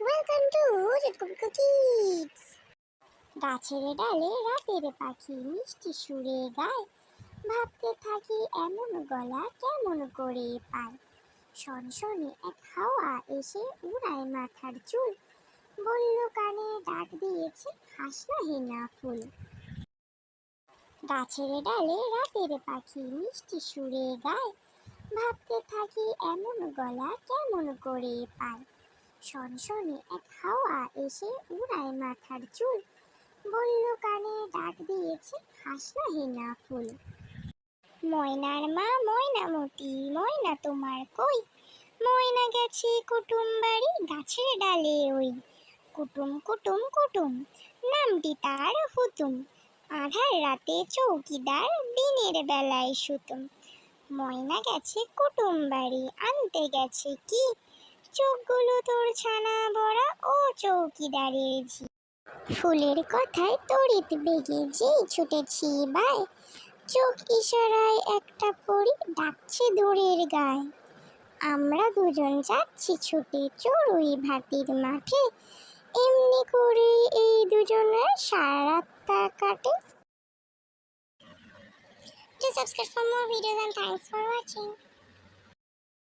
Welcome to চিটকুপিকু kids গাছের ডালে রাতের পাখি মিষ্টি সুরে গায়। ভাবতে থাকি এমন গলা কেমন করে পায়। সনসনে এক হাওয়া এসে উড়ায় মাথার চুল। বলল কানে ডাক দিয়েছে হাসনা হেনা ফুল। গাছের ডালে রাতের পাখি মিষ্টি সুরে গায়। ভাবতে থাকি এমন গলা কেমন করে পায়। সনসনে এক হাওয়া এসে উড়ায় মাথার চুল। বলল কানে ডাক দিয়েছে হাসনা হেনা ফুল। ময়নার মা ময়নামতি ময়না তোমার কই? ময়না গেছে কুটুম বাড়ি, গাছের ডালে ওই। কুটুম কুটুম কুটুম, নামটি তার হুতুম। আধার রাতে চৌকিদার দিনের বেলায় সুতুম। ময়না গেছে কুটুম বাড়ি, আনতে গেছে কি? চোখগুলো তোর ছানা ভরা ও চৌকিদারের ঝি। ফুলের কথায় তড়িৎ বেগে যেই ছুটেছি বাই, চোখ ইশারায় একটা পরি ডাকছে দূরের গায়ে। আমরা দুজন যাচ্ছি ছুটে চড়ুই ভাতির মাঠে, এমনি করে এই দুজনের সারা রাতটা কাটে। To subscribe for more videos and thanks for watching.